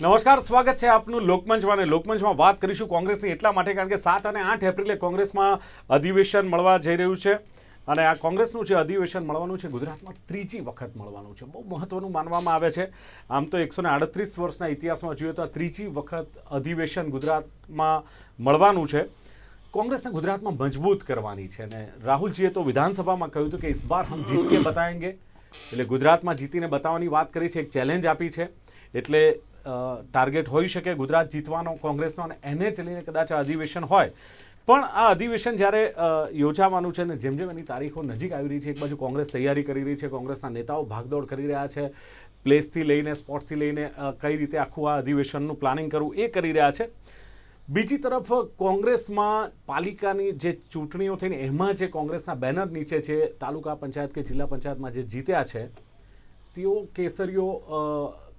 નમસ્કાર, સ્વાગત છે આપનું લોકમંચમાં. અને લોકમંચમાં વાત કરીશું કોંગ્રેસની એટલા માટે, કારણ કે સાત અને આઠ એપ્રિલે કોંગ્રેસમાં અધિવેશન મળવા જઈ રહ્યું છે. અને આ કોંગ્રેસનું જે અધિવેશન મળવાનું છે, ગુજરાતમાં ત્રીજી વખત મળવાનું છે. બહુ મહત્વનું માનવામાં આવે છે. આમ તો એકસો આડત્રીસ વર્ષના ઇતિહાસમાં જોઈએ તો આ ત્રીજી વખત અધિવેશન ગુજરાતમાં મળવાનું છે. કોંગ્રેસને ગુજરાતમાં મજબૂત કરવાની છે. અને રાહુલજીએ તો વિધાનસભામાં કહ્યું હતું કે ઇસ બાર હમ જીત કે બતાએંગે. એટલે ગુજરાતમાં જીતીને બતાવવાની વાત કરી છે, એક ચેલેન્જ આપી છે. એટલે ટાર્ગેટ હોઈ શકે ગુજરાત જીતવાનો, કોંગ્રેસનો અને એને જ લઈને કદાચ અધિવેશન હોય. પણ આ અધિવેશન જ્યારે યોજાવાનું છે ને જેમ જેમ એની તારીખો નજીક આવી રહી છે, એક બાજુ કોંગ્રેસ તૈયારી કરી રહી છે, કોંગ્રેસના નેતાઓ ભાગદોડ કરી રહ્યા છે, પ્લેસથી લઈને, સ્પોટથી લઈને કઈ રીતે આખું આ અધિવેશનનું પ્લાનિંગ કરવું એ કરી રહ્યા છે. બીજી તરફ, કોંગ્રેસમાં પાલિકાની જે ચૂંટણીઓ થઈને એમાં જે કોંગ્રેસના બેનર નીચે છે, તાલુકા પંચાયત કે જિલ્લા પંચાયતમાં જે જીત્યા છે, તેઓ કેસરીઓ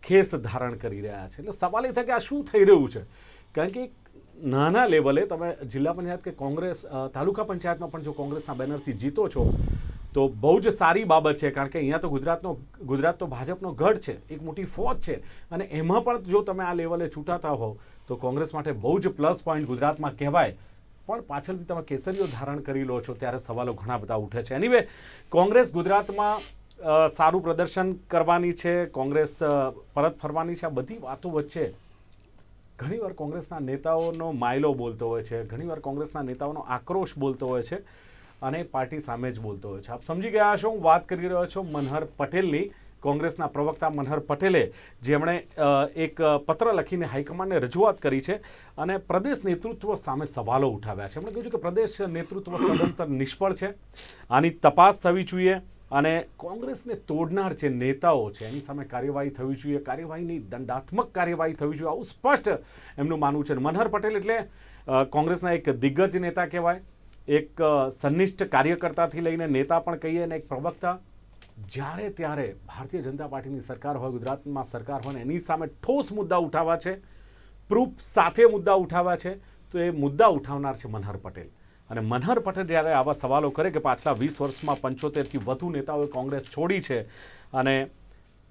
ખેસ ધારણ કરી રહ્યા છે. એટલે સવાલ એ થાય કે આ શું થઈ રહ્યું છે? કારણ કે નાના લેવલે તમે જિલ્લા પંચાયત કે કોંગ્રેસ તાલુકા પંચાયતમાં પણ જો કોંગ્રેસના બેનરથી જીતો છો, તો બહુ જ સારી બાબત છે. કારણ કે અહીંયા તો ગુજરાતનો, ગુજરાત તો ભાજપનો ગઢ છે, એક મોટી ફોજ છે. અને એમાં પણ જો તમે આ લેવલે ચૂંટાતા હોવ, તો કોંગ્રેસ માટે બહુ જ પ્લસ પોઈન્ટ ગુજરાતમાં કહેવાય. પણ પાછળથી તમે કેસરીઓ ધારણ કરી લો છો, ત્યારે સવાલો ઘણા બધા ઉઠે છે. એનીવે કોંગ્રેસ ગુજરાતમાં સારું પ્રદર્શન કરવાની છે, કોંગ્રેસ પરત ફરવાની છે. આ બધી વાતો વચ્ચે ઘણીવાર કોંગ્રેસના નેતાઓનો માયલો બોલતો હોય છે, ઘણીવાર કોંગ્રેસના નેતાઓનો આક્રોશ બોલતો હોય છે અને પાર્ટી સામે જ બોલતો હોય છે. આપ સમજી ગયા છો હું વાત કરી રહ્યો છું મનહર પટેલની, કોંગ્રેસના પ્રવક્તા મનહર પટેલે, જેમણે એક પત્ર લખીને હાઈકમાન્ડને રજૂઆત કરી છે અને પ્રદેશ નેતૃત્વ સામે સવાલો ઉઠાવ્યા છે. એમણે કહ્યું છે કે પ્રદેશ નેતૃત્વ સદંતર નિષ્ફળ છે. આની તપાસ થવી જોઈએ. અને કોંગ્રેસને તોડનાર જે નેતાઓ છે, એની સામે કાર્યવાહી થવી જોઈએ, કાર્યવાહીની દંડાત્મક કાર્યવાહી થવી જોઈએ, આવું સ્પષ્ટ એમનું માનવું છે. મનહર પટેલ એટલે કોંગ્રેસના એક દિગ્ગજ નેતા કહેવાય. એક સંનિષ્ઠ કાર્યકર્તાથી લઈને નેતા પણ કહીએ અને એક પ્રવક્તા. જ્યારે ત્યારે ભારતીય જનતા પાર્ટીની સરકાર હોય, ગુજરાતમાં સરકાર હોય એની સામે ઠોસ મુદ્દા ઉઠાવવા છે. પ્રૂફ સાથે મુદ્દા ઉઠાવવા છે. તો એ મુદ્દા ઉઠાવનાર છે મનહર પટેલ. અને મનહર પટેલ જ્યારે આવા સવાલો કરે કે પાછલા વીસ વર્ષમાં પંચોતેરથી વધુ નેતાઓએ કોંગ્રેસ છોડી છે, અને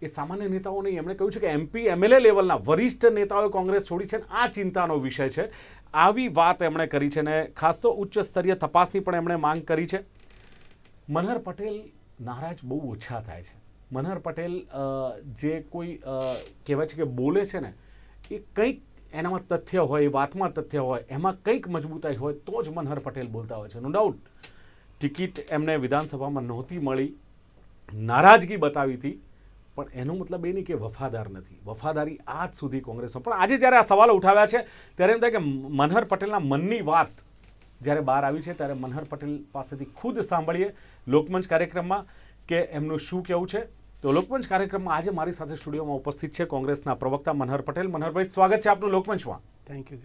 એ સામાન્ય નેતાઓ નહીં, એમણે કહ્યું છે કે એમપી એમએલએ લેવલના વરિષ્ઠ નેતાઓએ કોંગ્રેસ છોડી છે અને આ ચિંતાનો વિષય છે. આવી વાત એમણે કરી છે અને ખાસ તો ઉચ્ચ સ્તરીય તપાસની પણ એમણે માંગ કરી છે. મનહર પટેલ નારાજ બહુ ઓછા થાય છે. મનહર પટેલ જે કોઈ કહેવાય છે કે બોલે છે ને, એ કંઈક એનામાં તથ્ય હોય, વાતમાં તથ્ય હોય, એમાં કંઈક મજબૂતાઈ હોય, તો જ મનહર પટેલ બોલતા હોય છે. નો ડાઉટ ટિકિટ એમને વિધાનસભામાં નહોતી મળી, નારાજગી બતાવી હતી, પણ એનો મતલબ એ નહીં કે વફાદાર નથી. વફાદારી આજ સુધી કોંગ્રેસમાં. પણ આજે જ્યારે આ સવાલો ઉઠાવ્યા છે, ત્યારે એમ થાય કે મનહર પટેલના મનની વાત જ્યારે બહાર આવી છે, ત્યારે મનહર પટેલ પાસેથી ખુદ સાંભળીએ લોકમંચ કાર્યક્રમમાં કે એમનું શું કહેવું છે. તો લોકમંચ કાર્યક્રમમાં આજે મારી સાથે સ્ટુડિયોમાં ઉપસ્થિત છે કોંગ્રેસના પ્રવક્તા મનહર પટેલ. મનહરભાઈ સ્વાગત છે આપનું લોકમંચમાં થેન્ક યુ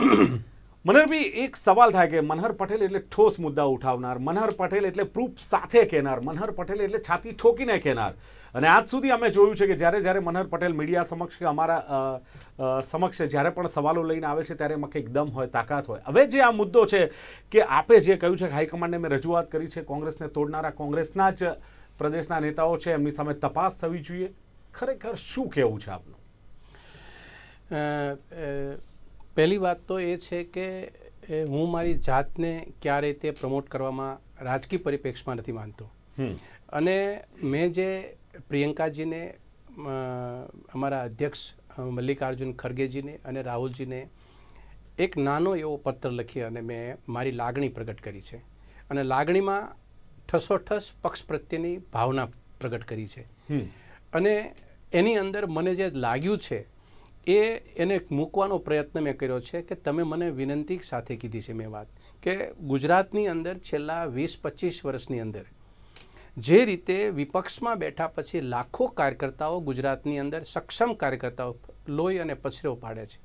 મનહરભાઈ એક સવાલ થાય કે મનહર પટેલ એટલે ઠોસ મુદ્દા ઉઠાવનાર મનહર પટેલ એટલે પ્રૂફ સાથે કહેનાર મનહર પટેલ એટલે છાતી ઠોકીને કહેનાર. અને આજ સુધી અમે જોયું છે કે જ્યારે જ્યારે મનહર પટેલ મીડિયા સમક્ષ કે અમારા સમક્ષ જ્યારે પણ સવાલો લઈને આવે છે ત્યારે એમાં કંઈક દમ હોય તાકાત હોય. હવે જે આ મુદ્દો છે કે આપે જે કહ્યું છે કે હાઈકમાન્ડને મેં રજૂઆત કરી છે કોંગ્રેસને તોડનારા કોંગ્રેસના જ પ્રદેશના નેતાઓ છે એમની સામે તપાસ થવી જોઈએ. ખરેખર શું કહેવું છે આપનું? પહેલી વાત તો એ છે કે હું મારી જાતને ક્યારે તે પ્રમોટ કરવામાં રાજકીય પરિપ્રેક્ષમાં નથી માનતો. અને મેં જે પ્રિયંકાજીને અમારા અધ્યક્ષ મલ્લિકાર્જુન ખરગેજીને અને રાહુલજીને એક નાનો એવો પત્ર લખી અને મેં મારી લાગણી પ્રગટ કરી છે. અને લાગણીમાં ઠસોઠસ પક્ષ પ્રત્યેની ભાવના પ્રગટ કરી છે. અને એની અંદર મને જે લાગ્યું છે એ એને મૂકવાનો પ્રયત્ન મેં કર્યો છે કે તમે મને વિનંતી સાથે કીધી છે મેં વાત. કે ગુજરાતની અંદર છેલ્લા વીસ પચીસ વર્ષની અંદર જે રીતે વિપક્ષમાં બેઠા પછી લાખો કાર્યકર્તાઓ ગુજરાતની અંદર સક્ષમ કાર્યકર્તાઓ લોહી અને પછરો પાડે છે.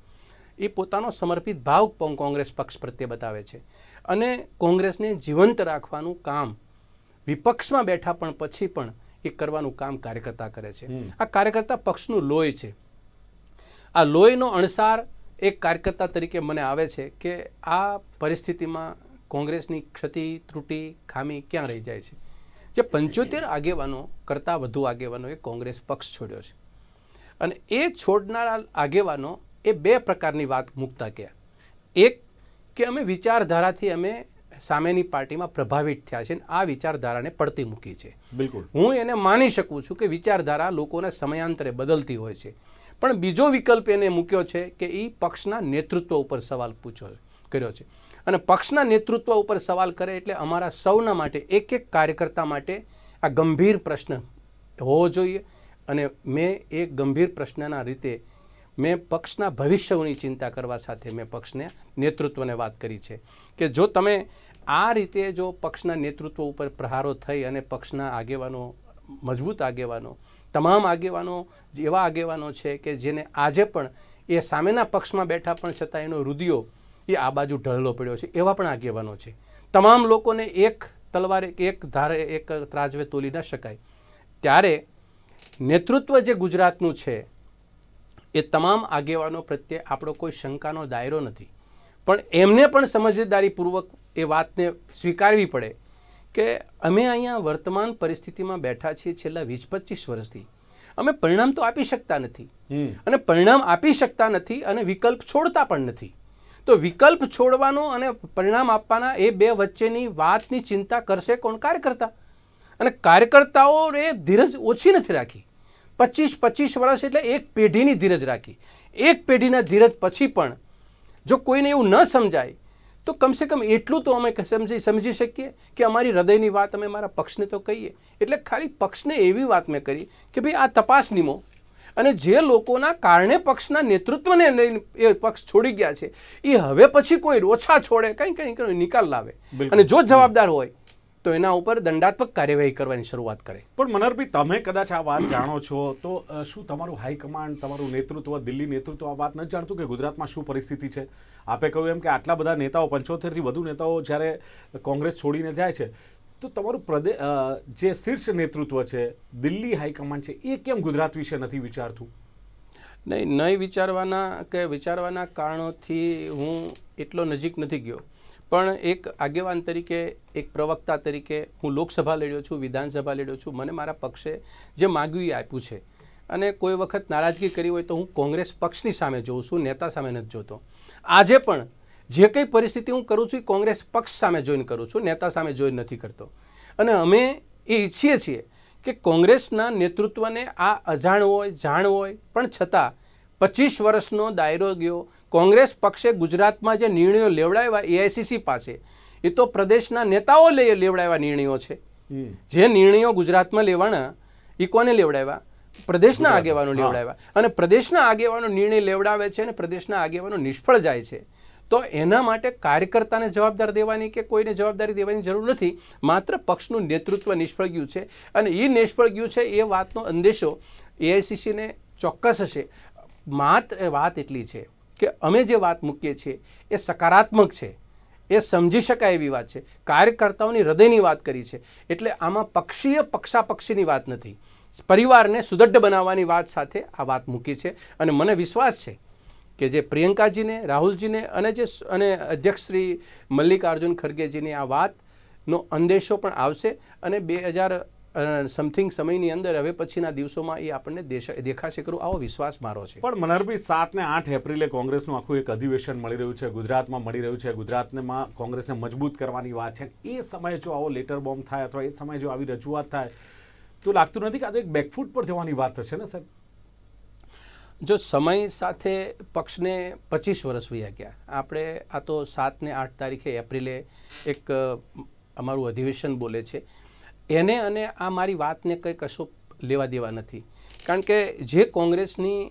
એ પોતાનો સમર્પિત ભાવ પણ કોંગ્રેસ પક્ષ પ્રત્યે બતાવે છે. અને કોંગ્રેસને જીવંત રાખવાનું કામ વિપક્ષમાં બેઠા પણ પછી પણ એ કરવાનું કામ કાર્યકર્તા કરે છે. આ કાર્યકર્તા પક્ષનું લોહી છે. આ લોહીનો અણસાર એક કાર્યકર્તા તરીકે મને આવે છે કે આ પરિસ્થિતિમાં કોંગ્રેસની ક્ષતિ ત્રુટિ ખામી ક્યાં રહી જાય છે? જે પંચોતેર આગેવાનો કરતાં વધુ આગેવાનોએ કોંગ્રેસ પક્ષ છોડ્યો છે. અને એ છોડનારા આગેવાનો એ બે પ્રકારની વાત મૂકતા ગયા એક કે અમે વિચારધારાથી અમે સામેની પાર્ટીમાં પ્રભાવિત થયા છે આ વિચારધારાને પડતી મૂકી છે. બિલકુલ. હું એને માની શકું છું કે વિચારધારા લોકોના સમયાંતરે બદલતી હોય છે. પણ બીજો વિકલ્પ એને મૂક્યો છે કે એ પક્ષના નેતૃત્વ ઉપર સવાલ પૂછ્યો કર્યો છે. અને પક્ષના નેતૃત્વ ઉપર સવાલ કરે એટલે અમારા સૌના માટે એક એક કાર્યકર્તા માટે આ ગંભીર પ્રશ્ન હોવો જોઈએ. અને મેં એ ગંભીર પ્રશ્નના રીતે મેં પક્ષના ભવિષ્યની ચિંતા કરવા સાથે મેં પક્ષને, નેતૃત્વને વાત કરી છે કે જો તમે આ રીતે જો પક્ષના નેતૃત્વ ઉપર પ્રહારો થઈ અને પક્ષના આગેવાનો, મજબૂત આગેવાનો, તમામ આગેવાનો, એવા આગેવાનો છે કે જેને આજે પણ એ સામેના પક્ષમાં બેઠા પણ છતાં એનો રુદિયો એ આ બાજુ ઢળલો પડ્યો છે, એવા પણ આગેવાનો છે. તમામ લોકોને એક તલવારે, એક ધારે, એક ત્રાજવે તોલી ન શકાય. ત્યારે નેતૃત્વ જે ગુજરાતનું છે એ તમામ આગેવાનો પ્રત્યે આપણો કોઈ શંકાનો દાયરો નથી. પણ એમને પણ સમજદારીપૂર્વક એ વાતને સ્વીકારવી પડે કે અમે અહીંયા વર્તમાન પરિસ્થિતિમાં બેઠા છીએ છેલ્લા વીસ પચીસ વર્ષથી. અમે પરિણામ તો આપી શકતા નથી. અને પરિણામ આપી શકતા નથી અને વિકલ્પ છોડતા પણ નથી. તો વિકલ્પ છોડવાનો અને પરિણામ આપવાના એ બે વચ્ચેની વાતની ચિંતા કરશે કોણ? કાર્યકર્તા. અને કાર્યકર્તાઓએ ધીરજ ઓછી નથી રાખી. પચીસ પચીસ વર્ષ એટલે એક પેઢીની ધીરજ રાખી. એક પેઢીના ધીરજ પછી પણ જો કોઈને એવું ન સમજાય તો કમસે કમ એટલું તો અમે સમજી સમજી શકીએ કે અમારી હૃદયની વાત અમે મારા પક્ષને તો કહીએ. એટલે ખાલી પક્ષને એવી વાત મેં કરી કે ભાઈ આ તપાસ નિમો. અને જે લોકોના કારણે પક્ષના નેતૃત્વને એ પક્ષ છોડી ગયા છે એ હવે પછી કોઈ ઓછા છોડે કંઈ કંઈ કંઈ નિકાલ લાવે. અને જો જવાબદાર હોય તો એના ઉપર દંડાત્મક કાર્યવાહી કરવાની શરૂઆત કરે. પણ મનહરભાઈ તમે કદાચ આ વાત જાણો છો તો શું તમારું હાઈકમાન્ડ તમારું નેતૃત્વ દિલ્હી નેતૃત્વ આ વાત નથી જાણતું કે ગુજરાતમાં શું પરિસ્થિતિ છે? આપે કહ્યું એમ કે આટલા બધા નેતાઓ પંચોતેરથી વધુ નેતાઓ જ્યારે કોંગ્રેસ છોડીને જાય છે તો તમારું પ્રદેશ જે શીર્ષ નેતૃત્વ છે દિલ્હી હાઈકમાન્ડ છે એ કેમ ગુજરાત વિશે નથી વિચારતું? નહીં નહીં વિચારવાના કે વિચારવાના કારણોથી હું એટલો નજીક નથી ગયો. પણ એક આગેવાન તરીકે, એક પ્રવક્તા તરીકે હું લોકસભા લડ્યો છું, વિધાનસભા લડ્યો છું. મને મારા પક્ષે જે માગ્યું આપ્યું છે અને કોઈ વખત નારાજગી કરી હોય તો હું કોંગ્રેસ પક્ષની સામે જોઉં છું, નેતા સામે નથી જોતો. આજે પણ જે કંઈ પરિસ્થિતિ હું કરું છું એ કોંગ્રેસ પક્ષ સામે જોઈને કરું છું, નેતા સામે જોઈને નથી કરતો. અને અમે એ ઈચ્છીએ છીએ કે કોંગ્રેસના નેતૃત્વને આ અજાણ હોય, જાણ હોય, પણ છતાં પચીસ વર્ષનો દાયરો ગયો. કોંગ્રેસ પક્ષે ગુજરાતમાં જે નિર્ણયો લેવડાવ્યા એઆઈસીસી પાસે એ તો પ્રદેશના નેતાઓ લઈ લેવડાવ્યા નિર્ણયો છે. જે નિર્ણયો ગુજરાતમાં લેવાના એ કોને લેવડાવ્યા? પ્રદેશના આગેવાનો લેવડાવ્યા. અને પ્રદેશના આગેવાનો નિર્ણય લેવડાવે છે અને પ્રદેશના આગેવાનો નિષ્ફળ જાય છે. તો એના માટે કાર્યકર્તાને જવાબદાર દેવાની કે કોઈને જવાબદારી દેવાની જરૂર નથી? માત્ર પક્ષનું નેતૃત્વ નિષ્ફળ ગયું છે. અને એ નિષ્ફળ ગયું છે એ વાતનો અંદેશો એઆઈસીસીને ચોક્કસ હશે. માત્ર વાત એટલી છે કે અમે જે વાત મૂકીએ છીએ એ સકારાત્મક છે. એ સમજી શકાય એવી વાત છે. કાર્યકર્તાઓની હૃદયની વાત કરી છે. એટલે આમાં પક્ષીય પક્ષાપક્ષીની વાત નથી. પરિવારને સુદઢ બનાવવાની વાત સાથે આ વાત મૂકી છે અને મને વિશ્વાસ છે કે જે પ્રિયંકાજીને, રાહુલજીને અને જે અને અધ્યક્ષ શ્રી મલ્લિકાર્જુન ખરગેજીની આ વાતનો અંદેશો પણ આવશે અને બે હજાર સમથિંગ સમયની અંદર હવે પછીના દિવસોમાં એ આપણને દેશ- દેખાશે કરું આવો વિશ્વાસ મારો છે. પણ મનહરભાઈ સાત ને આઠ એપ્રિલે કોંગ્રેસનું આખું એક અધિવેશન મળી રહ્યું છે ગુજરાતમાં મળી રહ્યું છે. ગુજરાતમાં કોંગ્રેસને મજબૂત કરવાની વાત છે. એ સમયે જો આવો લેટર બોમ્બ થાય અથવા એ સમયે જો આવી રજૂઆત થાય તો લાગતું નથી કે આ તો એક બેકફૂટ પર જવાની વાત થશે ને સાહેબ? જો સમય સાથે પક્ષને પચીસ વર્ષ વયા ગયા. આપણે આ તો સાત ને આઠ તારીખે એપ્રિલે એક અમારું અધિવેશન બોલે છે. એને અને આ મારી વાતને કંઈ કશો લેવા દેવા નથી. કારણ કે જે કોંગ્રેસની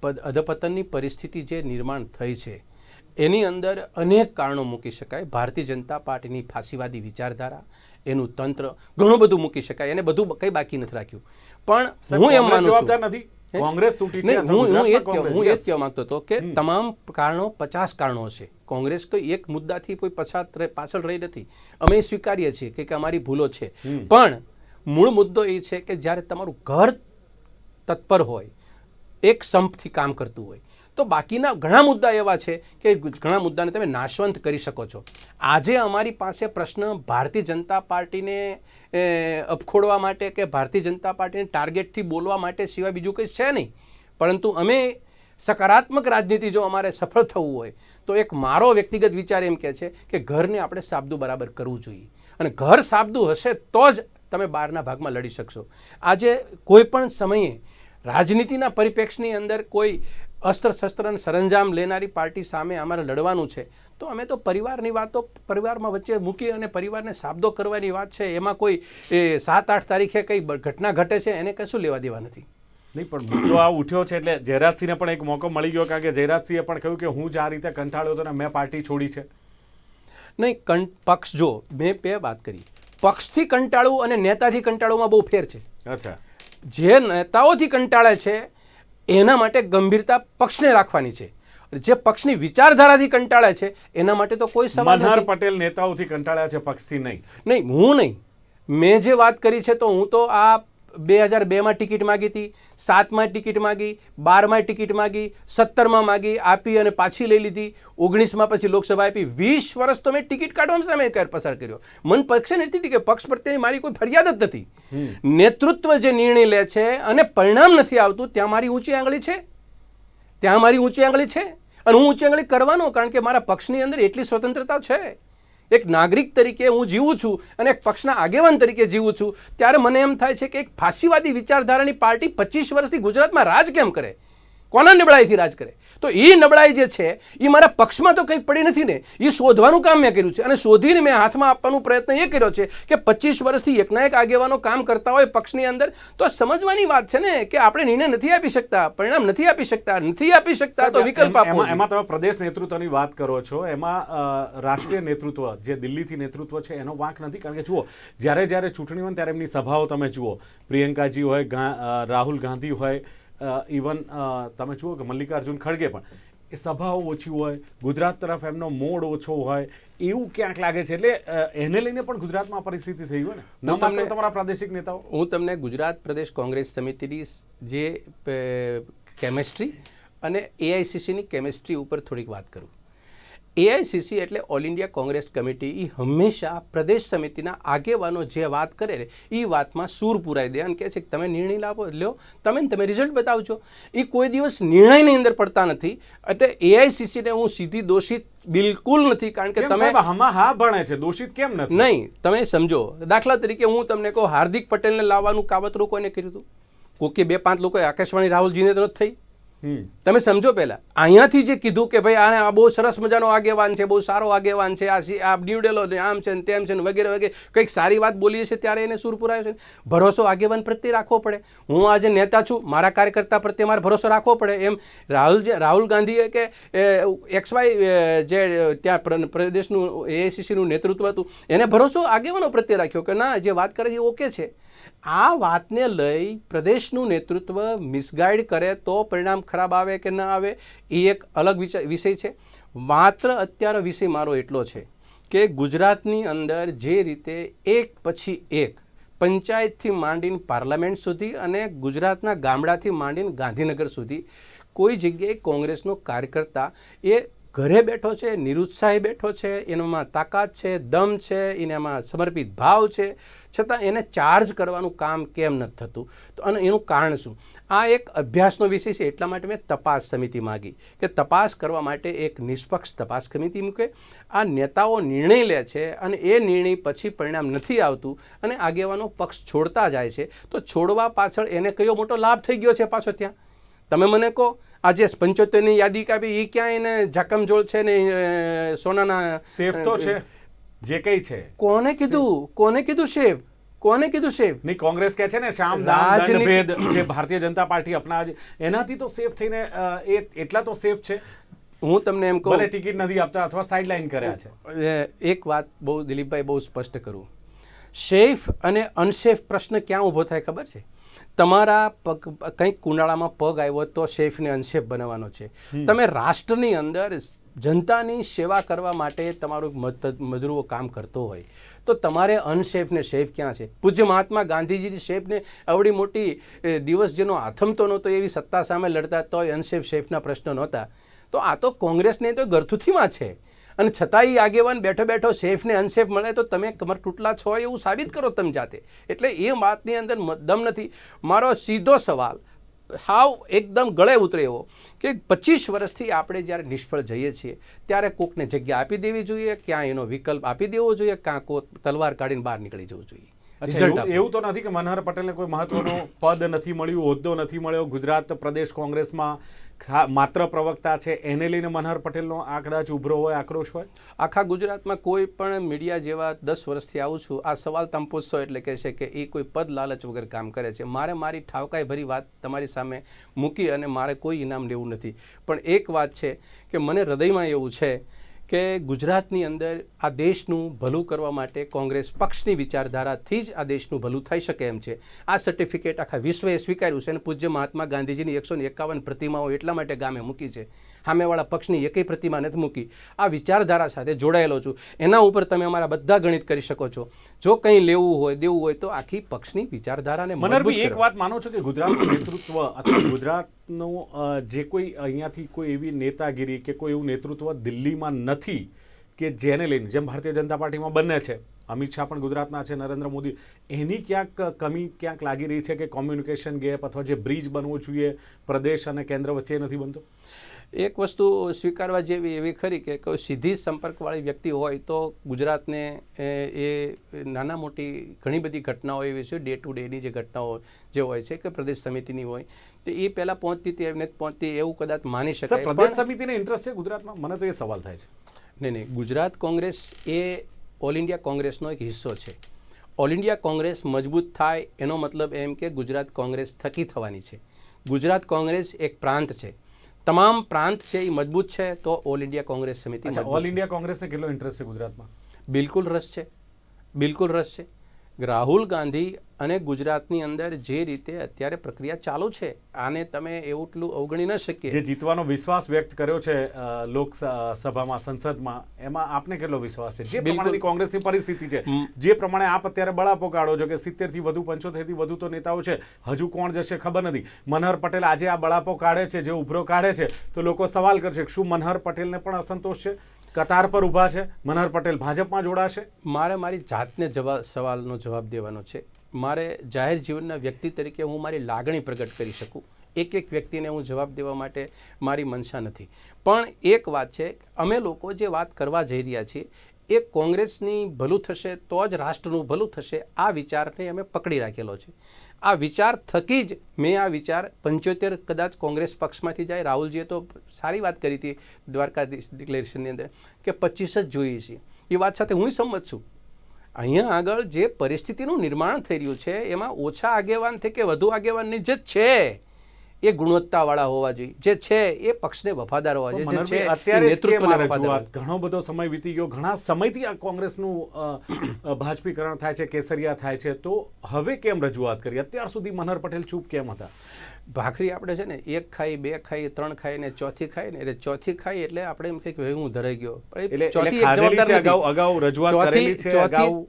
પદ- અધપતનની પરિસ્થિતિ જે નિર્માણ થઈ છે એની અંદર અનેક કારણો મૂકી શકાય. ભારતીય જનતા પાર્ટીની ફાંસીવાદી વિચારધારા એનું તંત્ર ઘણું બધું મૂકી શકાય. એને બધું કંઈ બાકી નથી રાખ્યું. પણ હું એમ માનું છું? કોંગ્રેસ તૂટી છે હું હું એ. હું એ જ કહેવા માંગતો હતો કે તમામ કારણો પચાસ કારણો છે. કોંગ્રેસ કોઈ એક મુદ્દાથી કોઈ પછાત પાછળ રહી નથી. અમે સ્વીકારીએ છીએ કે કે અમારી ભૂલો છે. પણ મૂળ મુદ્દો એ છે કે જ્યારે તમારું ઘર તત્પર હોય એક સંપથી કામ કરતું હોય તો બાકીના ઘણા મુદ્દા એવા છે કે ઘણા મુદ્દાને તમે નાશવંત કરી શકો છો. આજે અમારી પાસે પ્રશ્ન ભારતીય જનતા પાર્ટીને અપખોડવા માટે કે ભારતીય જનતા પાર્ટીને ટાર્ગેટથી બોલવા માટે સિવાય બીજું કંઈ છે નહીં. પરંતુ અમે સકારાત્મક રાજનીતિ જો અમારે સફળ થવું હોય, તો એક મારો વ્યક્તિગત વિચાર એમ કહે છે કે ઘરને આપણે સાબદું બરાબર કરવું જોઈએ. અને ઘર સાબદું હશે તો જ તમે બહારના ભાગમાં લડી શકશો. આજે કોઈ પણ સમયે રાજનીતિના પરિપ્રેક્ષની અંદર કોઈ અસ્ત્ર શસ્ત્ર અને સરંજામ લેનારી પાર્ટી સામે અમારે લડવાનું છે. તો અમે તો પરિવારની વાતો પરિવારમાં વચ્ચે મૂકી અને પરિવારને સાબદો કરવાની વાત છે. એમાં કોઈ એ સાત આઠ તારીખે કઈ ઘટના ઘટે છે એને કશું લેવા દેવા નથી. નહીં પણ મુદ્દો આ ઉઠ્યો છે એટલે જયરાજસિંહને પણ એક મોકો મળી ગયો કારણ કે જયરાજસિંહે પણ કહ્યું કે હું જ આ રીતે કંટાળ્યો હતો ને મેં પાર્ટી છોડી છે. નહીં કં પક્ષ જો મેં બે વાત કરી. પક્ષથી કંટાળવું અને નેતાથી કંટાળવામાં બહુ ફેર છે. અચ્છા. જે નેતાઓથી કંટાળે છે એના માટે ગંભીરતા પક્ષને રાખવાની છે. જે પક્ષની વિચારધારાથી કંટાળે છે એના માટે તો કોઈ સવાલ નથી. પટેલ નેતાઓથી કંટાળ્યા છે પક્ષથી નહીં. નહીં હું નહીં. મેં જે વાત કરી છે તો હું તો આ બે હજાર બેમાં ટિકિટ માગી હતી સાતમાં ટિકિટ માગી બારમાં ટિકિટ માગી સત્તરમાં માગી આપી અને પાછી લઈ લીધી. ઓગણીસમાં પછી લોકસભા આપી. વીસ વર્ષ તો મેં ટિકિટ કાઢવામાં સામે કર પસાર કર્યો. મન પક્ષે નથી કે પક્ષ પ્રત્યેની મારી કોઈ ફરિયાદ જ નથી. નેતૃત્વ જે નિર્ણય લે છે અને પરિણામ નથી આવતું ત્યાં મારી ઊંચી આંગળી છે. ત્યાં મારી ઊંચી આંગળી છે. અને હું ઊંચી આંગળી કરવાનો કારણ કે મારા પક્ષની અંદર એટલી સ્વતંત્રતા છે. એક નાગરિક તરીકે હું જીવું છું અને એક પક્ષના આગેવાન તરીકે જીવું છું, ત્યારે મને એમ થાય છે કે એક ફાંસીવાદી વિચારધારાની પાર્ટી પચીસ વર્ષથી ગુજરાતમાં રાજ કેમ કરે? કોના નિબળાઈથી રાજ કરે? તો એ નબળાઈ જે છે એ મારા પક્ષમાં તો કંઈ પડી નથી ને. એ શોધવાનું કામ મેં કર્યું છે અને શોધીને મેં હાથમાં આપવાનો પ્રયત્ન એ કર્યો છે કે પચીસ વર્ષથી એકના એક આગેવાનો કામ કરતા હોય પક્ષની અંદર તો સમજવાની વાત છે ને કે આપણે નિર્ણય નથી આપી શકતા પરિણામ નથી આપી શકતા નથી આપી શકતા તો વિકલ્પ આપો એમાં તમે પ્રદેશ નેતૃત્વની વાત કરો છો એમાં રાષ્ટ્રીય નેતૃત્વ જે દિલ્હીથી નેતૃત્વ છે એનો વાંક નથી. કારણ કે જુઓ જ્યારે જ્યારે ચૂંટણી હોય ત્યારે એમની સભાઓ તમે જુઓ. પ્રિયંકાજી હોય રાહુલ ગાંધી હોય ઇવન તમે જુઓ કે મલ્લિકાર્જુન ખડગે પણ એ સભાઓ ઓછી હોય ગુજરાત તરફ એમનો મોડ ઓછો હોય એવું ક્યાંક લાગે છે. એટલે એને લઈને પણ ગુજરાતમાં પરિસ્થિતિ થઈ હોય ને. તમને- તમારા પ્રાદેશિક નેતાઓ. હું તમને ગુજરાત પ્રદેશ કોંગ્રેસ સમિતિની જે કેમેસ્ટ્રી અને એઆઈસીસીની કેમેસ્ટ્રી ઉપર થોડીક વાત કરું. એઆઈસીસી એટલે ઓલ ઇન્ડિયા કોંગ્રેસ કમિટી એ હંમેશા પ્રદેશ સમિતિના આગેવાનો જે વાત કરે ને એ વાતમાં સૂર પુરાઈ દે અને કહે છે કે તમે નિર્ણય લાવો લો તમે ને તમે રિઝલ્ટ બતાવજો. એ કોઈ દિવસ નિર્ણયની અંદર પડતા નથી. એટલે એઆઈસીસીને હું સીધી દોષિત બિલકુલ નથી કારણ કે તમે આમાં હા ભણે છે દોષિત કેમ નથી? નહીં તમે સમજો દાખલા તરીકે હું તમને કહું હાર્દિક પટેલને લાવવાનું કાવતરું કોને કર્યું હતું? કોકે બે પાંચ લોકોએ આકાશવાણી રાહુલજીને તો નથી થઈ? તમે સમજો પહેલા. અહીંયાથી જે કીધું કે ભાઈ આને આ બહુ સરસ મજાનો આગેવાન છે, બહુ સારો આગેવાન છે, આ આ નીવડેલો ને આમ છે ને તેમ છે ને વગેરે વગેરે, કંઈક સારી વાત બોલીએ છીએ ત્યારે એને સુર પુરાયો છે ભરોસો આગેવાન પ્રત્યે રાખવો પડે. હું આજે નેતા છું, મારા કાર્યકર્તા પ્રત્યે મારે ભરોસો રાખવો પડે. એમ રાહુલ રાહુલ ગાંધીએ કે એક્સ વાય જે ત્યાં પ્ર- પ્રદેશનું એઆઈસીસીનું નેતૃત્વ હતું, એને ભરોસો આગેવાનો પ્રત્યે રાખ્યો કે ના, જે વાત કરે છે એ ઓકે છે. આ વાતને લઈ પ્રદેશનું નેતૃત્વ મિસગાઈડ કરે તો પરિણામ ખરાબ આવે કે ન આવે, એ એક અલગ વિષય છે. માત્ર અત્યારે વિષય મારો એટલો છે કે ગુજરાતની અંદર જે રીતે એક પછી એક પંચાયતથી માંડીને પાર્લામેન્ટ સુધી અને ગુજરાતના ગામડાથી માંડીને ગાંધીનગર સુધી કોઈ જગ્યાએ કોંગ્રેસનો કાર્યકર્તા એ ઘરે બેઠો છે નિરુત્સાહી બેઠો છે, એનામાં તાકાત છે, દમ છે, એનામાં સમર્પિત ભાવ છે. છતાં એને ચાર્જ કરવાનું કામ કેમ નથી થતું? તો અને એનું કારણ શું? આ એક અભ્યાસનો વિષય છે એટલા માટે મેં તપાસ સમિતિ માગી કે તપાસ કરવા માટે એક નિષ્પક્ષ તપાસ સમિતિ મૂકે. આ નેતાઓ નિર્ણય લે છે અને એ નિર્ણય પછી પરિણામ નથી આવતું અને આગેવાનો પક્ષ છોડતા જાય છે. તો છોડવા પાછળ એને કયો મોટો લાભ થઈ ગયો છે પાછો ત્યાં? તમે મને કહો આજે પંચોતેરની યાદી કાપી એ ક્યાં એને જાકમજોળ છે ને સોનાના સેફ તો છે જે કઈ છે. કોને કીધું? કોને કીધું શેવ કોને કીધું સેફ નહીં કોંગ્રેસ કહે છે ને શામ દામ ભેદ જે ભારતીય જનતા પાર્ટી અપનાવે એનાથી તો સેફ થઈને એ એટલા તો સેફ છે? હું તમને એમ કહું ટિકિટ નથી આપતા અથવા સાઇડલાઇન કર્યા છે. એક વાત બહુ દિલીપભાઈ બહુ સ્પષ્ટ કરું. સેફ અને અનસેફ પ્રશ્ન ક્યાં ઊભો થાય ખબર છે? તમારા પગ કંઈક કુંડાળામાં પગ આવ્યો તો શેફને અનશેફ બનવાનો બનાવવાનો છે. તમે રાષ્ટ્રની અંદર જનતાની સેવા કરવા માટે તમારું મજરૂઓ મજૂરો કામ કરતો હોય. તો તમારે અનશેફને શેફ ક્યાં છે? પૂજ્ય મહાત્મા ગાંધીજી શેફને આવડી મોટી દિવસ જેનો આથમતો નહોતો એવી સત્તા સામે લડતા તોય અનશેફ શેફના પ્રશ્નો નહોતા. તો આ તો કોંગ્રેસને તો ગરથુથીમાં છે. અને છતાંય આગેવાન બેઠો બેઠો સેફ ને અનસેફ મળે તો તમે કમર તૂટલા છો એવું સાબિત કરો તમે જાતે. એટલે એ વાતની અંદર દમ નથી. મારો સીધો સવાલ, હાવ એકદમ ગળે ઉતરે એવો કે પચીસ વર્ષથી આપણે જ્યારે નિષ્ફળ જઈએ છીએ, ત્યારે કોકને જગ્યા આપી દેવી જોઈએ, ક્યાં એનો વિકલ્પ આપી દેવો જોઈએ કાં કોક તલવાર કાઢીને બહાર નીકળી જવું જોઈએ? એવું એવું તો નથી કે મનહર પટેલને કોઈ મહત્વનું પદ નથી મળ્યું હોદ્દો નથી મળ્યો. ગુજરાત પ્રદેશ કોંગ્રેસમાં માત્ર પ્રવક્તા છે. એને લઈને મનહર પટેલનો આ કદાચ ઉભરો હોય આક્રોશ હોય? આખા ગુજરાતમાં કોઈ પણ મીડિયા જેવા દસ વર્ષથી આવું છું આ સવાલ તમે પૂછશો એટલે કહે છે કે એ કોઈ પદ લાલચ વગર કામ કરે છે. મારે મારી ઠાવકાઈ ભરી વાત તમારી સામે મૂકી અને મારે કોઈ ઇનામ લેવું નથી. પણ એક વાત છે કે મને હૃદયમાં એવું છે કે ગુજરાતની અંદર આ દેશનું ભલું કરવા માટે કોંગ્રેસ પક્ષની વિચારધારાથી જ આ દેશનું ભલું થઈ શકે એમ છે. આ સર્ટિફિકેટ આખા વિશ્વએ સ્વીકાર્યું છે અને પૂજ્ય મહાત્મા ગાંધીજીની એકસો એકાવન પ્રતિમાઓ એટલા માટે ગામે મૂકી છે. સામેવાળા પક્ષની એકેય પ્રતિમા નથી મૂકી. આ વિચારધારા સાથે જોડાયેલો છું. એના ઉપર તમે અમારા બધા ગણિત કરી શકો છો. જો કંઈ લેવું હોય દેવું હોય તો આખી પક્ષની વિચારધારાને મજબૂત એક વાત માનો છો કે ગુજરાતનું નેતૃત્વ અથવા ગુજરાતનું જે કોઈ અહીંયાથી કોઈ એવી નેતાગીરી કે કોઈ એવું નેતૃત્વ દિલ્હીમાં નથી કે જેને લઈને જેમ ભારતીય જનતા પાર્ટીમાં બંને છે અમિત શાહ પણ ગુજરાતના છે નરેન્દ્ર મોદી એની ક્યાંક કમી ક્યાંક લાગી રહી છે કે કોમ્યુનિકેશન ગેપ અથવા જે બ્રિજ બનવો જોઈએ પ્રદેશ અને કેન્દ્ર વચ્ચે નથી બનતો? એક વસ્તુ સ્વીકારવા જેવી એવી ખરી કે કોઈ સીધી સંપર્કવાળી વ્યક્તિ હોય તો ગુજરાતને એ નાના મોટી ઘણી બધી ઘટનાઓ એવી છે ડે ટુ ડેની જે ઘટનાઓ જે હોય છે કે પ્રદેશ સમિતિની હોય તો એ પહેલાં પહોંચતી હતી એમને પહોંચતી એવું કદાચ માની શકાય. પ્રદેશ સમિતિને ઇન્ટરેસ્ટ છે ગુજરાતમાં? મને તો એ સવાલ થાય છે. નહીં નહીં ગુજરાત કોંગ્રેસ એ ઓલ ઇન્ડિયા કોંગ્રેસનો એક હિસ્સો છે. ઓલ ઇન્ડિયા કોંગ્રેસ મજબૂત થાય એનો મતલબ એમ કે ગુજરાત કોંગ્રેસ થકી થવાની છે. ગુજરાત કોંગ્રેસ એક પ્રાંત છે. તમામ પ્રાંત છે એ મજબૂત છે તો ઓલ ઇન્ડિયા કોંગ્રેસ સમિતિ ઓલ ઇન્ડિયા કોંગ્રેસને કેટલો ઇન્ટરેસ્ટ છે ગુજરાતમાં? બિલકુલ રસ છે. બિલકુલ રસ છે. રાહુલ ગાંધી અને ગુજરાતની અંદર જે રીતે અત્યારે પ્રક્રિયા ચાલુ છે આને તમે એટલું અવગણી ન શકીએ. જે જીતવાનો વિશ્વાસ વ્યક્ત કર્યો છે લોકસભામાં સંસદમાં એમાં આપને કેટલો વિશ્વાસ છે? જે. પ્રમાણેની કોંગ્રેસની પરિસ્થિતિ છે જે પ્રમાણે આપ અત્યારે બળાપો કાઢો છો કે સિત્તેરથી વધુ પંચોતેરથી વધુ તો નેતાઓ છે હજુ કોણ જશે ખબર નથી. મનહર પટેલ આજે આ બળાપો કાઢે છે જે ઉભરો કાઢે છે તો લોકો સવાલ કરશે શું મનહર પટેલને પણ અસંતોષ છે? કતાર પર ઊભા છે, મનહર પટેલ ભાજપમાં જોડાશે? મારે મારી જાતને જવા, સવાલનો જવાબ દેવાનો છે. મારે જાહેર જીવનના વ્યક્તિ તરીકે હું મારી લાગણી પ્રગટ કરી શકું. એક એક વ્યક્તિને હું જવાબ દેવા માટે મારી મનસા નથી. પણ એક વાત છે, અમે લોકો જે વાત કરવા જઈ રહ્યા છીએ એ કોંગ્રેસની ભલું થશે તો જ રાષ્ટ્રનું ભલું થશે, આ વિચારને અમે પકડી રાખેલો છે. આ વિચાર થકી જ મેં આ વિચાર પંચોતેર કદાચ કોંગ્રેસ પક્ષમાંથી જાય. રાહુલજીએ તો સારી વાત કરી હતી દ્વારકાધીશ ડિક્લેરેશનની અંદર કે પચીસ જ જોઈએ છીએ. એ વાત સાથે હું સંમત છું. અહીંયા આગળ જે પરિસ્થિતિનું નિર્માણ થઈ રહ્યું છે, એમાં ઓછા આગેવાન થઈ કે વધુ આગેવાનની જે છે? એ ગુણવત્તાવાળા હોવા જોઈએ. જે છે એ પક્ષને વફાદાર હોવા જોઈએ. જે છે અત્યારે નેતૃત્વને રજૂઆત ઘણો બધો સમય વીતી ગયો ઘણા સમયથી આ કોંગ્રેસનું ભાજપીકરણ થાય છે કેસરિયા થાય છે. તો હવે કેમ રજૂઆત કરી? અત્યાર સુધી મનહર પટેલ ચૂપ કેમ હતા? ભાખરી આપણે છે ને એક ખાઈ બે ખાઈ ત્રણ ખાઈ ને ચોથી ખાઈ ને એટલે ચોથી ખાઈ એટલે આપણે એમ કે હું ધરાઈ ગયો.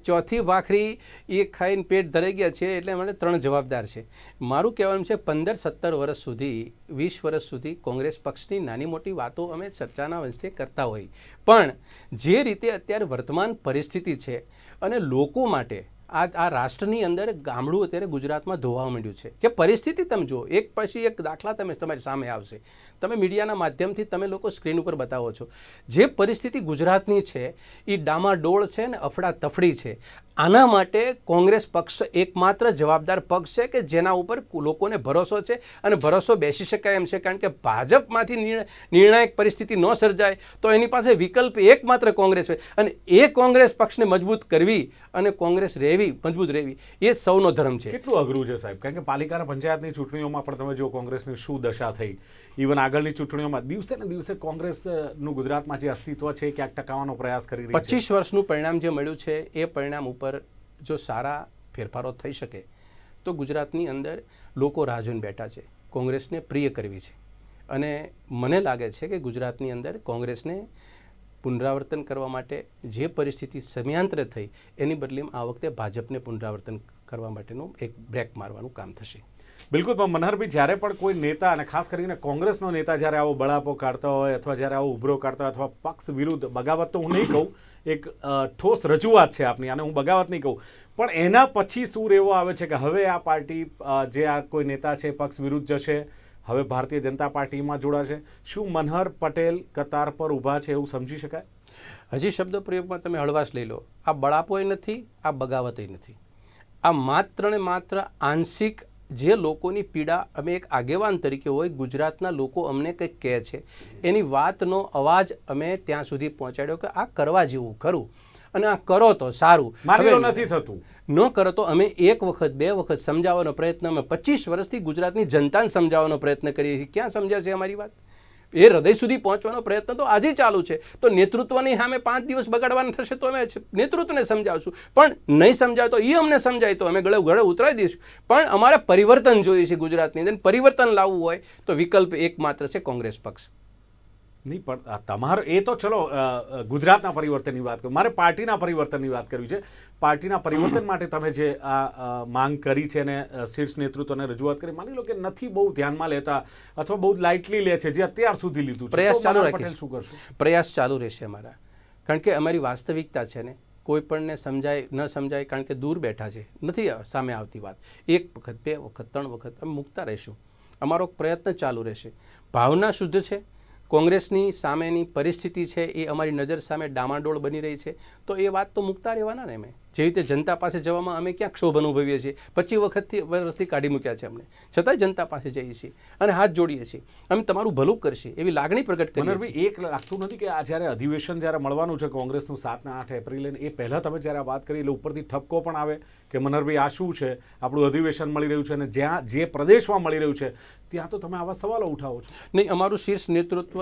ચોથી એક ભાખરી એ ખાઈને પેટ ધરાઈ ગયા છે એટલે મને ત્રણ જવાબદાર છે. મારું કહેવાનું છે પંદર સત્તર વર્ષ સુધી વીસ વર્ષ સુધી કોંગ્રેસ પક્ષની નાની મોટી વાતો અમે ચર્ચાના વંશે કરતા હોય. પણ જે રીતે અત્યારે વર્તમાન પરિસ્થિતિ છે અને લોકો માટે આ આ રાષ્ટ્રની અંદર ગામડું અત્યારે ગુજરાતમાં ધોવા માંડ્યું છે. જે પરિસ્થિતિ તમે જુઓ, એક પછી એક દાખલા તમે તમારી સામે આવશે. તમે મીડિયાના માધ્યમથી તમે લોકો સ્ક્રીન ઉપર બતાવો છો. જે પરિસ્થિતિ ગુજરાતની છે એ ડામાડોળ છે ને અફડા તફડી છે. આના માટે કોંગ્રેસ પક્ષ એકમાત્ર જવાબદાર પક્ષ છે કે જેના ઉપર લોકોને ભરોસો છે અને ભરોસો બેસી શકાય એમ છે. કારણ કે ભાજપમાંથી નિર્ણ- નિર્ણાયક પરિસ્થિતિ ન સર્જાય તો એની પાસે વિકલ્પ એકમાત્ર કોંગ્રેસ હોય. અને એ કોંગ્રેસ પક્ષને મજબૂત કરવી અને કોંગ્રેસ રહેવી મજબૂત રહેવી એ સૌનો ધર્મ છે. કેટલું અઘરું છે સાહેબ? કારણ કે પાલિકાના પંચાયતની ચૂંટણીઓમાં પણ તમે જો કોંગ્રેસની શું દશા થઈ. ઇવન આગળની ચૂંટણીઓમાં દિવસે ને દિવસે કોંગ્રેસનું ગુજરાતમાં જે અસ્તિત્વ છે ક્યાંક ટકાવવાનો પ્રયાસ કરી રહી પચીસ વર્ષનું પરિણામ જે મળ્યું છે એ પરિણામ ઉપર જો સારા ફેરફારો થઈ શકે તો ગુજરાતની અંદર લોકો રાહ જોઈને બેઠા છે. કોંગ્રેસને પ્રિય કરવી છે. અને મને લાગે છે કે ગુજરાતની અંદર કોંગ્રેસને પુનરાવર્તન કરવા માટે જે પરિસ્થિતિ સમયાંતરે થઈ, એની બદલીમાં આ વખતે ભાજપને પુનરાવર્તન કરવા માટેનું એક બ્રેક મારવાનું કામ થશે. બિલકુલ, પણ મનહરભાઈ, જ્યારે પણ કોઈ નેતા અને ખાસ કરીને કોંગ્રેસનો નેતા જ્યારે આવો બળાપો કાઢતો હોય અથવા જ્યારે આવો ઉભરો કાઢતો હોય અથવા પક્ષ વિરુદ્ધ બગાવત, તો હું નહીં કહું. એક ઠોસ રજૂઆત છે આપની, અને હું બગાવત નહીં કહું. પણ એના પછી શું રહેવો આવે છે કે હવે આ પાર્ટી જે આ કોઈ નેતા છે, પક્ષ વિરુદ્ધ જશે હવે ભારતીય જનતા પાર્ટીમાં જોડાશે. શું મનહર પટેલ કતાર પર ઊભા છે એવું સમજી શકાય? હજી શબ્દ પ્રયોગમાં તમે હળવાશ લઈ લો. આ બળાપોય નથી, આ બગાવતય નથી. આ માત્ર ને માત્ર આંશિક જે લોકોની પીડા અમે એક આગેવાન તરીકે હોય, ગુજરાતના લોકો અમને કંઈક કહે છે. એની વાતનો અવાજ અમે ત્યાં સુધી પહોંચાડ્યો કે આ કરવા જેવું ખરું અને આ કરો તો સારું. નથી થતું. ન કરો તો અમે એક વખત બે વખત સમજાવવાનો પ્રયત્ન અમે પચીસ વર્ષથી ગુજરાતની જનતાને સમજાવવાનો પ્રયત્ન કરીએ છીએ. ક્યાં સમજાશે છે અમારી વાત? એ હૃદય સુધી પહોંચવાનો પ્રયત્ન તો આજે ચાલુ છે. તો નેતૃત્વની સામે પાંચ દિવસ બગાડવાના થશે તો અમે નેતૃત્વને સમજાવશું. પણ નહીં સમજાય તો એ અમને સમજાય તો અમે ગળે ગળે ઉતરાવી દઈશું. પણ અમારે પરિવર્તન જોઈએ છે ગુજરાતની અંદર. પરિવર્તન લાવવું હોય તો વિકલ્પ એકમાત્ર છે કોંગ્રેસ પક્ષ. નહીં પણ તમારો એ તો ચલો ગુજરાતના પરિવર્તનની વાત કરું. મારે પાર્ટીના પરિવર્તનની વાત કરવી છે. પાર્ટીના પરિવર્તન માટે તમે જે આ માંગ કરી છે અને શીર્ષ નેતૃત્વને રજૂઆત કરી માની લો કે નથી બહુ ધ્યાનમાં લેતા અથવા બહુ લાઇટલી લે છે જે અત્યાર સુધી લીધું પ્રયાસ ચાલુ રાખીશું. શું કરશું? પ્રયાસ ચાલુ રહેશે અમારા. કારણ કે અમારી વાસ્તવિકતા છે ને કોઈ પણને સમજાય ન સમજાય કારણ કે દૂર બેઠા છે નથી સામે આવતી વાત. એક વખત બે વખત ત્રણ વખત અમે મૂકતા રહીશું. અમારો પ્રયત્ન ચાલુ રહેશે. ભાવના શુદ્ધ છે. કોંગ્રેસની સામેની પરિસ્થિતિ છે, એ અમારી નજર સામે ડામાડોળ બની રહી છે. તો એ વાત તો મૂકતા રહેવાના ને અમે? જે રીતે જનતા પાસે જવામાં અમે ક્યાં ક્ષોભ અનુભવીએ છીએ? પચીસ વખતથી વર્ષથી કાઢી મૂક્યા છે અમને. છતાંય જનતા પાસે જઈએ છીએ અને હાથ જોડીએ છીએ. અમે તમારું ભલું કરશે એવી લાગણી પ્રગટ કરી એક લાગતું નથી કે આ જ્યારે અધિવેશન જ્યારે મળવાનું છે કોંગ્રેસનું સાતના આઠ એપ્રિલે એ પહેલાં તમે જ્યારે આ વાત કરી એટલે ઉપરથી ઠપકો પણ આવે કે મનહરભાઈ આ શું છે? આપણું અધિવેશન મળી રહ્યું છે અને જ્યાં જે પ્રદેશમાં મળી રહ્યું છે ત્યાં તો તમે આવા સવાલો ઉઠાવો છો. નહીં અમારું શીર્ષ નેતૃત્વ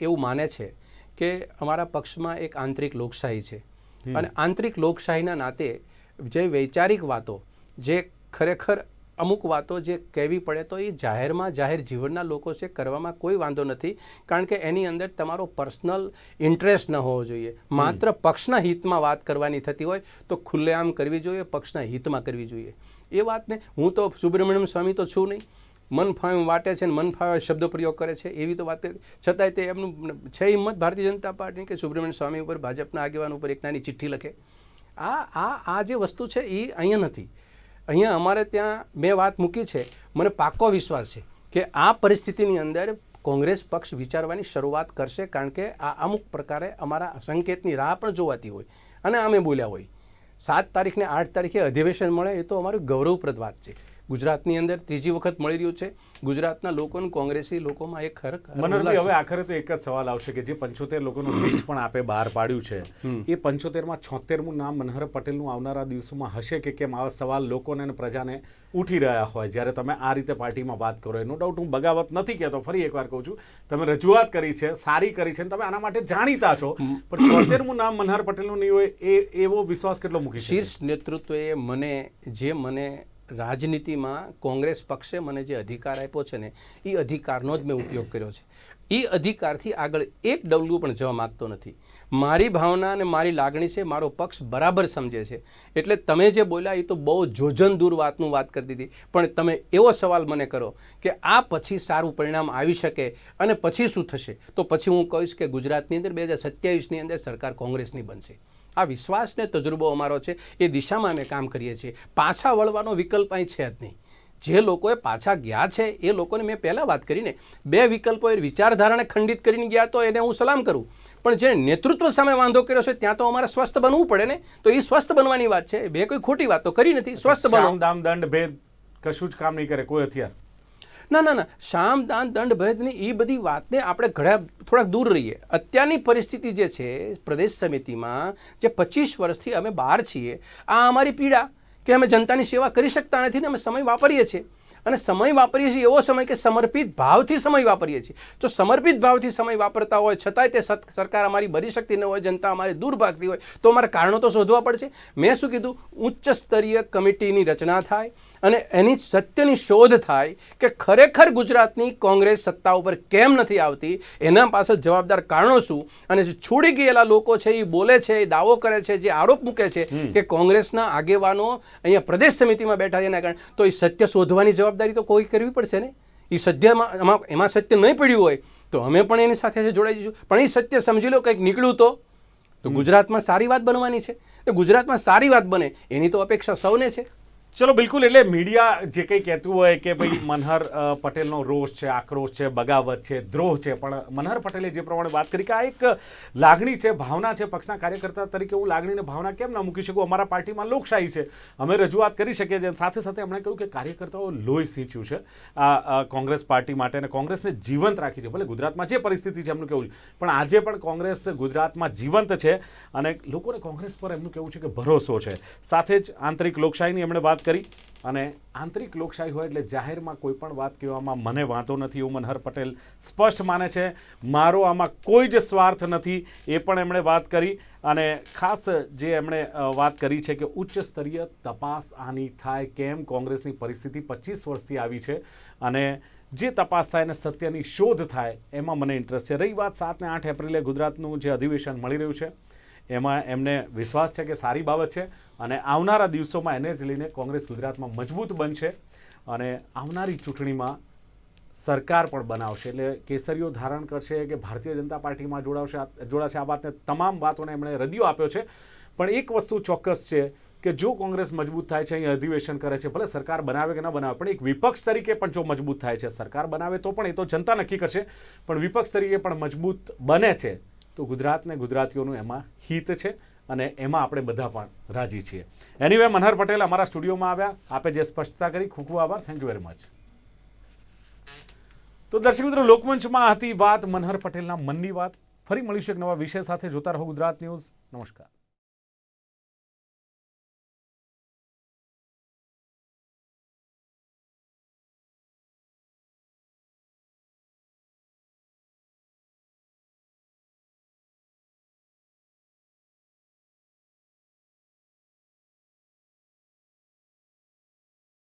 એવું માને છે કે અમારા પક્ષમાં એક આંતરિક લોકશાહી છે. અને આંતરિક લોકશાહીના નાતે જે વૈચારિક વાતો જે ખરેખર અમુક વાતો જે કહેવી પડે તો એ જાહેરમાં જાહેર જીવનના લોકો છે કરવામાં કોઈ વાંધો નથી કારણ કે એની અંદર તમારો પર્સનલ ઇન્ટરેસ્ટ ન હોવો જોઈએ. માત્ર પક્ષના હિતમાં વાત કરવાની થતી હોય તો ખુલ્લેઆમ કરવી જોઈએ પક્ષના હિતમાં કરવી જોઈએ. એ વાતને હું તો સુબ્રમણ્યમ સ્વામી તો છું નહીં. મન ફાવે વાટે છે ને મન ફાવે શબ્દ પ્રયોગ કરે છે, એવી તો વાત. છતાંય તે એમનું છે હિંમત. ભારતીય જનતા પાર્ટી કે સુબ્રમણ્ય સ્વામી ઉપર, ભાજપના આગેવાન ઉપર એક નાની ચિઠ્ઠી લખે. આ આ આ જે વસ્તુ છે એ અહીંયા નથી. અહીંયા અમારે ત્યાં મેં વાત મૂકી છે. મને પાક્કો વિશ્વાસ છે કે આ પરિસ્થિતિની અંદર કોંગ્રેસ પક્ષ વિચારવાની શરૂઆત કરશે કારણ કે આ અમુક પ્રકારે અમારા સંકેતની રાહ પણ જોવાતી હોય અને અમે બોલ્યા હોય. સાત તારીખને આઠ તારીખે અધિવેશન મળે, એ તો અમારું ગૌરવપ્રદ વાત છે. ગુજરાતની અંદર ત્રીજી વખત મળી રહ્યું છે. ગુજરાતના લોકોને કોંગ્રેસી લોકોમાં એક ખરક મનોહરભાઈ હવે આખરે તો એક જ સવાલ આવશે કે જે પંચોતેર લોકોનું લિસ્ટ પણ આપે બહાર પાડ્યું છે એ પંચોતેરમાં છોતેરમું નામ મનહર પટેલનું આવનારા દિવસોમાં હશે કે કેમ? આવા સવાલ લોકોને અને પ્રજાને ઉઠી રહ્યા હોય. જ્યારે તમે આ રીતે પાર્ટીમાં વાત કરો એનો ડાઉટ હું બગાવત નથી કહેતો ફરી એકવાર કહું છું તમે રજૂઆત કરી છે સારી કરી છે અને તમે આના માટે જાણીતા છો. પણ છોતેરમું નામ મનહર પટેલનું નહીં હોય એ એવો વિશ્વાસ કેટલો મૂકી શીર્ષ નેતૃત્વએ મને જે મને રાજનીતિમાં કોંગ્રેસ પક્ષે મને જે અધિકાર આપ્યો છે ને, એ અધિકારનો જ મેં ઉપયોગ કર્યો છે. એ અધિકારથી આગળ એક ડબલું પણ જવા માગતો નથી. મારી ભાવના અને મારી લાગણી છે, મારો પક્ષ બરાબર સમજે છે. એટલે તમે જે બોલ્યા એ તો બહુ જોજન દૂર વાતનું વાત કરી દીધી. પણ તમે એવો સવાલ મને કરો કે આ પછી સારું પરિણામ આવી શકે અને પછી શું થશે? તો પછી હું કહીશ કે ગુજરાતની અંદર બે હજાર સત્યાવીસની અંદર સરકાર કોંગ્રેસની બનશે. આ વિશ્વાસને તજુર્બો અમારો છે એ દિશામાં અમે કામ કરીએ છીએ. પાછા વળવાનો વિકલ્પ અહીં છે જ નહીં. જે લોકોએ પાછા ગયા છે એ લોકોને મેં પહેલાં વાત કરીને બે વિકલ્પો એ વિચારધારાને ખંડિત કરીને ગયા તો એને હું સલામ કરું. પણ જે નેતૃત્વ સામે વાંધો કર્યો છે ત્યાં તો અમારે સ્વસ્થ બનવું પડે ને? તો એ સ્વસ્થ બનવાની વાત છે. બે કોઈ ખોટી વાત તો કરી નથી સ્વસ્થ બનો. દામ દંડ ભેદ કશું જ કામ નહીં કરે કોઈ હથિયાર. ના ના ના. શામ, દાન, દંડ ભેદની એ બધી વાતને આપણે ઘણા, થોડાક દૂર રહીએ. અત્યારની પરિસ્થિતિ જે છે, પ્રદેશ સમિતિમાં જે પચીસ વર્ષથી અમે બહાર છીએ, આ અમારી પીડા કે અમે જનતાની સેવા કરી શકતા નથી ને અમે સમય વાપરીએ છીએ. અને સમય વાપરીએ છીએ એવો સમય કે સમર્પિત ભાવથી સમય વાપરીએ છીએ. જો સમર્પિત ભાવથી સમય વાપરતા હોય છતાંય તે સરકાર અમારી બની શકતી ન હોય જનતા અમારી દૂર ભાગતી હોય તો અમારે કારણો તો શોધવા પડશે. મેં શું કીધું? ઉચ્ચ સ્તરીય કમિટીની રચના થાય અને એની સત્યની શોધ થાય કે ખરેખર ગુજરાતની કોંગ્રેસ સત્તા ઉપર કેમ નથી આવતી એના પાછળ જવાબદાર કારણો શું? અને જે છોડી ગયેલા લોકો છે એ બોલે છે એ દાવો કરે છે જે આરોપ મૂકે છે કે કોંગ્રેસના આગેવાનો અહીંયા પ્રદેશ સમિતિમાં બેઠા છે એના કારણે તો એ સત્ય શોધવાની જવાબદારી જવાબદારી તો કોઈ કરવી પડશે ને? એ સત્યમાં એમાં સત્ય નહીં પડ્યું હોય તો અમે પણ એની સાથે જોડાઈ જઈશું. પણ એ સત્ય સમજી લો કંઈક નીકળ્યું તો. તો ગુજરાતમાં સારી વાત બનવાની છે. તો ગુજરાતમાં સારી વાત બને એની તો અપેક્ષા સૌને છે. ચલો, બિલકુલ, એટલે મીડિયા જે કંઈ કહેતું હોય કે ભાઈ મનહર પટેલનો રોષ છે, આક્રોશ છે, બગાવત છે, દ્રોહ છે, પણ મનહર પટેલે જે પ્રમાણે વાત કરી કે આ એક લાગણી છે, ભાવના છે પક્ષના કાર્યકર્તા તરીકે હું લાગણીને ભાવના કેમ ના મૂકી શકું? અમારા પાર્ટીમાં લોકશાહી છે. અમે રજૂઆત કરી શકીએ છીએ. સાથે સાથે એમણે કહ્યું કે કાર્યકર્તાઓ લોહી સિંચ્યું છે. આ કોંગ્રેસ પાર્ટી માટે અને કોંગ્રેસને જીવંત રાખી છે. ભલે ગુજરાતમાં જે પરિસ્થિતિ છે એમનું કેવું છે. પણ આજે પણ કોંગ્રેસ ગુજરાતમાં જીવંત છે અને લોકોને કોંગ્રેસ પર એમનું કહેવું છે કે ભરોસો છે. સાથે જ આંતરિક લોકશાહીની એમણે વાત કરી અને આંતરિક લોકશાહી હોય એટલે જાહેરમાં કોઈ પણ વાત કહેવામાં મને વાંધો નથી એવું મનહર પટેલ સ્પષ્ટ માને છે, મારો આમાં કોઈ જ સ્વાર્થ નથી, એ પણ એમણે વાત કરી અને ખાસ જે એમણે વાત કરી છે કે ઉચ્ચ સ્તરીય તપાસ આની થાય કેમ, કોંગ્રેસની પરિસ્થિતિ પચીસ વર્ષથી આવી છે અને જે તપાસ થાય અને સત્યની શોધ થાય, એમાં મને ઇન્ટરેસ્ટ છે. રહી વાત સાત ને આઠ એપ્રિલે ગુજરાતનું જે અધિવેશન મળી રહ્યું છે એમાં એમને વિશ્વાસ છે કે સારી બાબત છે અને આવનારા દિવસોમાં એને જ લઈને કોંગ્રેસ ગુજરાતમાં મજબૂત બનશે અને આવનારી ચૂંટણીમાં સરકાર પણ બનાવશે. એટલે કેસરીઓ ધારણ કરશે કે ભારતીય જનતા પાર્ટીમાં જોડાવશે જોડાશે, આ વાતને તમામ વાતોને એમણે રદિયો આપ્યો છે. પણ એક વસ્તુ ચોક્કસ છે કે જો કોંગ્રેસ મજબૂત થાય છે અહીં અધિવેશન કરે છે, ભલે સરકાર બનાવે કે ન બનાવે, પણ એક વિપક્ષ તરીકે પણ જો મજબૂત થાય છે, સરકાર બનાવે તો પણ એ તો જનતા નક્કી કરશે, પણ વિપક્ષ તરીકે પણ મજબૂત બને છે. તો ગુજરાતને ગુજરાતીઓનું એમાં હિત છે અને એમાં આપણે બધા પણ રાજી છીએ. એનીવે મનહર પટેલ અમારા સ્ટુડિયોમાં આવ્યા. આપે જે સ્પષ્ટતા કરી ખૂબ ખૂબ આભાર. થેન્ક યુ વેરી મચ તો દર્શક મિત્રો, લોકમંચમાં હતી વાત મનહર પટેલના મનની વાત. ફરી મળીશું એક નવા વિષય સાથે. જોતા રહો ગુજરાત ન્યૂઝ. નમસ્કાર.